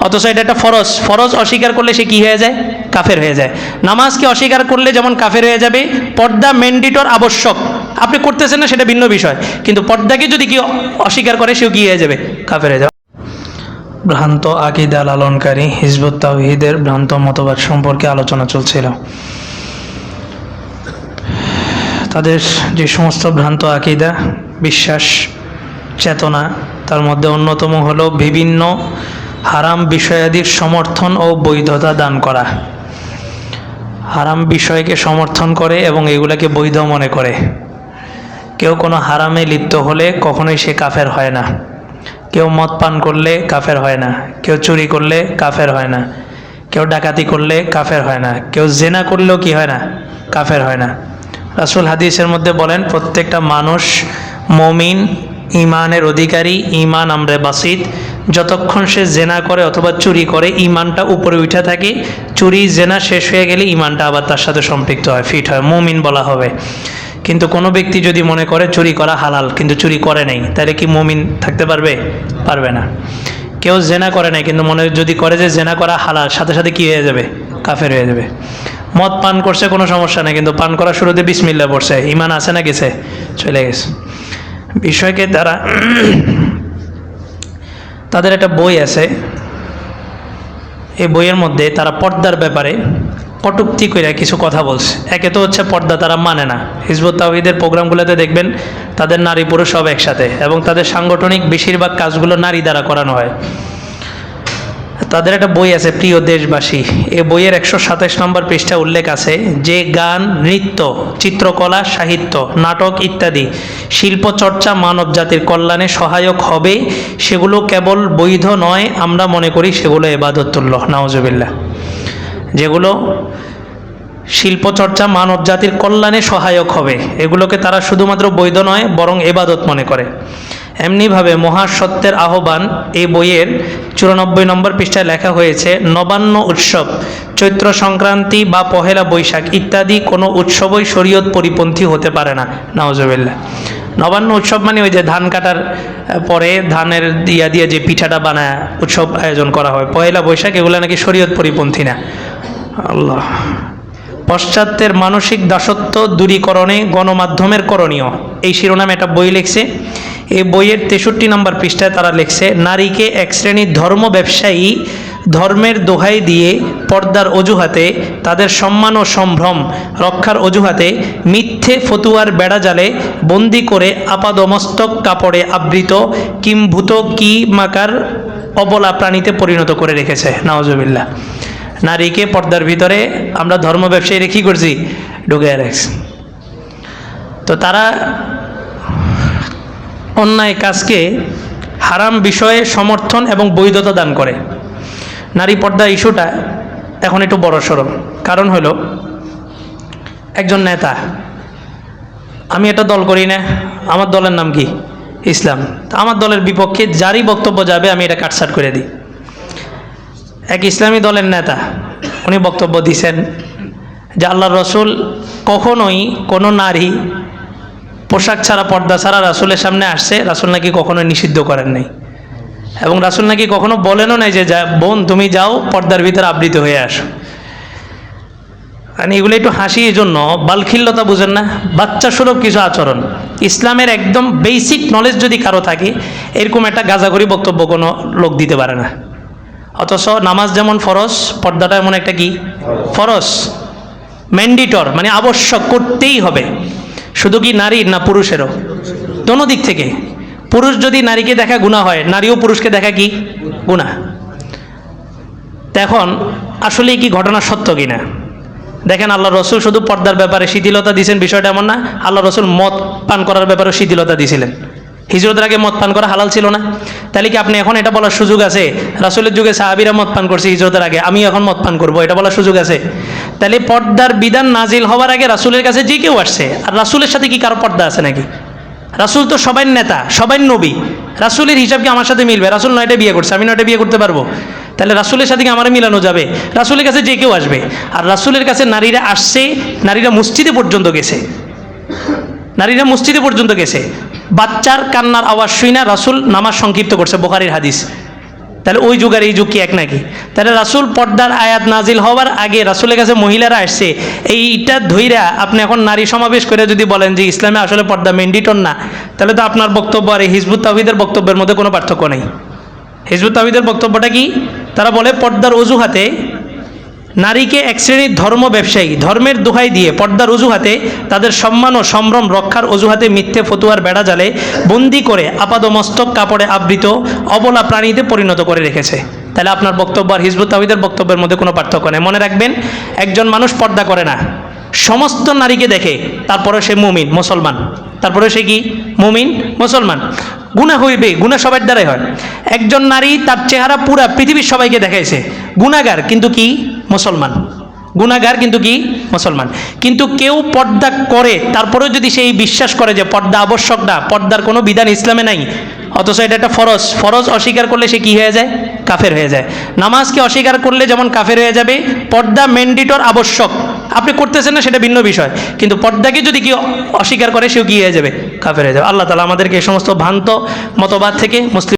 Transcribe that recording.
অথচ এটা একটা ফরজ। ফরজ অস্বীকার করলে সে কি হয়ে যায়? কাফের হয়ে যায়। নামাজকে অস্বীকার করলে যেমন কাফের হয়ে যাবে, পর্দা ম্যান্ডিটর আবশ্যক। আপনি করতেছেন না, সেটা ভিন্ন বিষয়। কিন্তু পর্দাকে যদি কেউ অস্বীকার করে, সেও কি হয়ে যাবে? কাফের হয়ে যাবে। ভ্রান্ত আকিদা লালনকারী হিজবুত তাওহিদের ভ্রান্ত মতবাদ সম্পর্কে আলোচনা চলছিল। তাদের যে সমস্ত ভ্রান্ত আকিদা, বিশ্বাস, চেতনা, তার মধ্যে অন্যতম হলো বিভিন্ন হারাম বিষয়াদির সমর্থন ও বৈধতা দান করা। হারাম বিষয়কে সমর্থন করে এবং এগুলাকে বৈধ মনে করে। কেউ কোনো হারামে লিপ্ত হলে কখনোই সে কাফের হয় না। কেউ মদ পান করলে কাফের হয় না। কেউ চুরি করলে কাফের হয় না। কেউ ডাকাতি করলে কাফের হয় না। কেউ জেনা করলেও কি হয় না? কাফের হয় না। রাসুল হাদিসের মধ্যে বলেন, প্রত্যেকটা মানুষ মমিন ইমানের অধিকারী ইমান আমরে বাসিদ যতক্ষণ সে জেনা করে অথবা চুরি করে ইমানটা উপরে উঠে থাকে। চুরি জেনা শেষ হয়ে গেলে ইমানটা আবার তার সাথে সম্পৃক্ত হয়, ফিট হয়। মমিন বলা হবে। কিন্তু কোনো ব্যক্তি যদি মনে করে চুরি করা হালাল, কিন্তু চুরি করে নেই, তাহলে কি মমিন থাকতে পারবে? পারবে না। কেউ জেনা করে নাই, কিন্তু মনে যদি করে যে জেনা করা হালাল, সাথে সাথে কি হয়ে যাবে? কাফের হয়ে যাবে। মদ পান করছে কোনো সমস্যা নেই, কিন্তু পান করার শুরুতে বিসমিল্লা পড়ছে। ইমান আছে না গেছে? চলে গেছে। বিষয়কে তারা তাদের একটা বই আছে। এই বইয়ের মধ্যে তারা পর্দার ব্যাপারে কটুক্তি করে কিছু কথা বলছে। একে তো হচ্ছে পর্দা তারা মানে না। হিজবুত তাহিদের প্রোগ্রামগুলোতে দেখবেন তাদের নারী পুরুষ সব একসাথে এবং তাদের সাংগঠনিক বেশিরভাগ কাজগুলো নারী দ্বারা করানো হয়। তাদের একটা বই আছে, প্রিয় দেশবাসী। এ বইয়ের একশো সাতাশ নম্বর পৃষ্ঠা উল্লেখ আছে, যে গান, নৃত্য, চিত্রকলা, সাহিত্য, নাটক ইত্যাদি শিল্প, চর্চা, মানব জাতির কল্যাণে সহায়ক হবে, সেগুলো কেবল বৈধ নয়, আমরা মনে করি সেগুলো এবাদতুল্য নাওজবিল্লা যেগুলো শিল্পচর্চা মানব জাতির কল্যাণে সহায়ক হবে, এগুলোকে তারা শুধুমাত্র বৈধ নয়, বরং এবাদত মনে করে। এমনিভাবে মহাসত্যের আহ্বান এই বইয়ের চুরানব্বই নম্বর পৃষ্ঠায় লেখা হয়েছে, নবান্ন উৎসব, চৈত্র সংক্রান্তি বা পহেলা বৈশাখ ইত্যাদি কোনো উৎসবই শরীয়ত পরিপন্থী হতে পারে না। নওয়াজবিল্লা নবান্ন উৎসব মানে ওই যে ধান কাটার পরে ধানের দিয়া দিয়ে যে পিঠাটা বানায়, উৎসব আয়োজন করা হয়। পহেলা বৈশাখ এগুলো নাকি শরীয়ত পরিপন্থী না। আল্লাহ। পশ্চাত্যের মানসিক দাসত্ব দূরীকরণে গণমাধ্যমের করণীয়। এই শিরোনামে একটা বই লিখছে এই বইয়ের তেষট্টি নম্বর পৃষ্ঠায় তারা লিখছে, নারীকে এক শ্রেণির ধর্ম ব্যবসায়ী ধর্মের দোহাই দিয়ে পর্দার অজুহাতে তাদের সম্মান ও সম্ভ্রম রক্ষার অজুহাতে মিথ্যে ফতুয়ার বেড়া জালে বন্দি করে আপাদমস্তক কাপড়ে আবৃত কিম্ভূত কি মাকার অবলা প্রাণীতে পরিণত করে রেখেছে। নওয়াজবিল্লা নারীকে পর্দার ভিতরে আমরা ধর্ম ব্যবসায়ীরা কী করছি? ঢুকে রাখছি। তো তারা অন্যায় কাজকে হারাম বিষয়ে সমর্থন এবং বৈধতা দান করে। নারী পর্দা ইস্যুটা এখন একটু বড় কারণ হলো, একজন নেতা, আমি এটা দল করি না, আমার দলের নাম কি? ইসলাম। তা আমার দলের বিপক্ষে যারই বক্তব্য যাবে, আমি এটা কাটসাট করে দিই। এক ইসলামী দলের নেতা, উনি বক্তব্য দিছেন যে আল্লাহ রসুল কখনোই কোনো নারী পোশাক ছাড়া পর্দা ছাড়া রাসুলের সামনে আসছে, রাসুল নাকি কখনো নিষিদ্ধ করেন নাই। এবং রাসুল নাকি কখনো বলেনও নাই যে বোন, তুমি যাও, পর্দার ভিতরে আবৃত হয়ে আসো। মানে এগুলো একটু হাসি এই জন্য বালখিল্যতা বুঝেন না, বাচ্চা সুলভ কিছু আচরণ। ইসলামের একদম বেসিক নলেজ যদি কারও থাকে, এরকম একটা গাজাগরি বক্তব্য কোনো লোক দিতে পারে না। অথচ নামাজ যেমন ফরজ, পর্দাটা এমন একটা কি? ফরজ। ম্যান্ডিটর মানে আবশ্যক, করতেই হবে। শুধু কি নারীর না পুরুষেরও? দোনো দিক থেকে। পুরুষ যদি নারীকে দেখা গুণা হয়, নারীও পুরুষকে দেখা কি? গুণা। এখন আসলে কি ঘটনা সত্য কিনা? দেখেন আল্লাহ রসুল শুধু পর্দার ব্যাপারে শিথিলতা দিয়েছেন, বিষয়টা এমন না। আল্লাহ রসুল মদ পান করার ব্যাপারে শিথিলতা দিয়েছিলেন। হিজরতের আগে মদ পান করা হালাল ছিল না। তাহলে কি আপনি এখন এটা বলার সুযোগ আছে? রাসুলের যুগে সাহাবিরা মদ পান করছে হিজরতের আগে আমি এখন মদ পান করব, এটা বলার সুযোগ আছে। তাহলে পর্দার বিধান নাজিল হওয়ার আগে রাসুলের কাছে যে কেউ আসছে, আর রাসুলের সাথে কি কারও পর্দা আছে নাকি? রাসুল তো সবাই নেতা, সবাই নবী। রাসুলের হিসাব কি আমার সাথে মিলবে? রাসুল নয়টা বিয়ে করছে, আমি নয়টা বিয়ে করতে পারব? তাহলে রাসুলের সাথে কি আমার মিলানো যাবে? রাসুলের কাছে যে কেউ আসবে, আর রাসুলের কাছে নারীরা আসছে, নারীরা মসজিদে পর্যন্ত গেছে। নারীরা মসজিদে পর্যন্ত গেছে। বাচ্চার কান্নার আওয়াজ শুই না, রাসুল নামাজ সংক্ষিপ্ত করছে, বোখারির হাদিস। তাহলে ওই যুগ আর এই যুগ কি এক নাকি? তাহলে রাসুল পর্দার আয়াত নাজিল হওয়ার আগে রাসুলের কাছে মহিলারা আসছে, এইটা ধইরা আপনি এখন নারী সমাবেশ করে যদি বলেন যে ইসলামে আসলে পর্দা মেন্ডিটন না, তাহলে তো আপনার বক্তব্য আর এই হিজবুত তাহিদের বক্তব্যের মধ্যে কোনো পার্থক্য নেই। হিজবুত তাহিদের বক্তব্যটা কি? তারা বলে পর্দার অজুহাতে নারীকে এক শ্রেণির ধর্ম ব্যবসায়ী, ধর্মের দোহাই দিয়ে পর্দার অজুহাতে তাদের সম্মান ও সম্ভ্রম রক্ষার অজুহাতে মিথ্যে ফতুয়ার বেড়া জালে বন্দি করে আপাদমস্তক কাপড়ে আবৃত অবলা প্রাণীতে পরিণত করে রেখেছে। তাহলে আপনার বক্তব্য আর হিজবুত তাহিদের বক্তব্যের মধ্যে কোনো পার্থক্য নেই। মনে রাখবেন, একজন মানুষ পর্দা করে না। সমস্ত নারীকে দেখে, তারপরে সে মুমিন, মুসলমান। তারপরে সে কি? মুমিন, মুসলমান। গুণা হইবে গুণা সবার দ্বারাই হয়। একজন নারী তার চেহারা পুরা পৃথিবীর সবাইকে দেখাইছে। গুণাগার কিন্তু কি? মুসলমান। গুণাগার কিন্তু কি? মুসলমান। কিন্তু কেউ পর্দা করে, তারপরেও যদি সেই বিশ্বাস করে যে পর্দা আবশ্যক না, পর্দার কোনো বিধান ইসলামে নাই, অথচ এটা একটা ফরজ। ফরজ অস্বীকার করলে সে কি হয়ে যায়? কাফের হয়ে যায়। নামাজকে অস্বীকার করলে যেমন কাফের হয়ে যাবে, পর্দা ম্যান্ডিটর আবশ্যক। আপনি করতেছেন না, সেটা ভিন্ন বিষয়। কিন্তু পর্দাকে যদি কেউ অস্বীকার করে, সেও কি হয়ে যাবে? কাফের হয়ে যাবে। আল্লাহ তালা আমাদেরকে এই সমস্ত ভ্রান্ত মতবাদ থেকে মুসলিম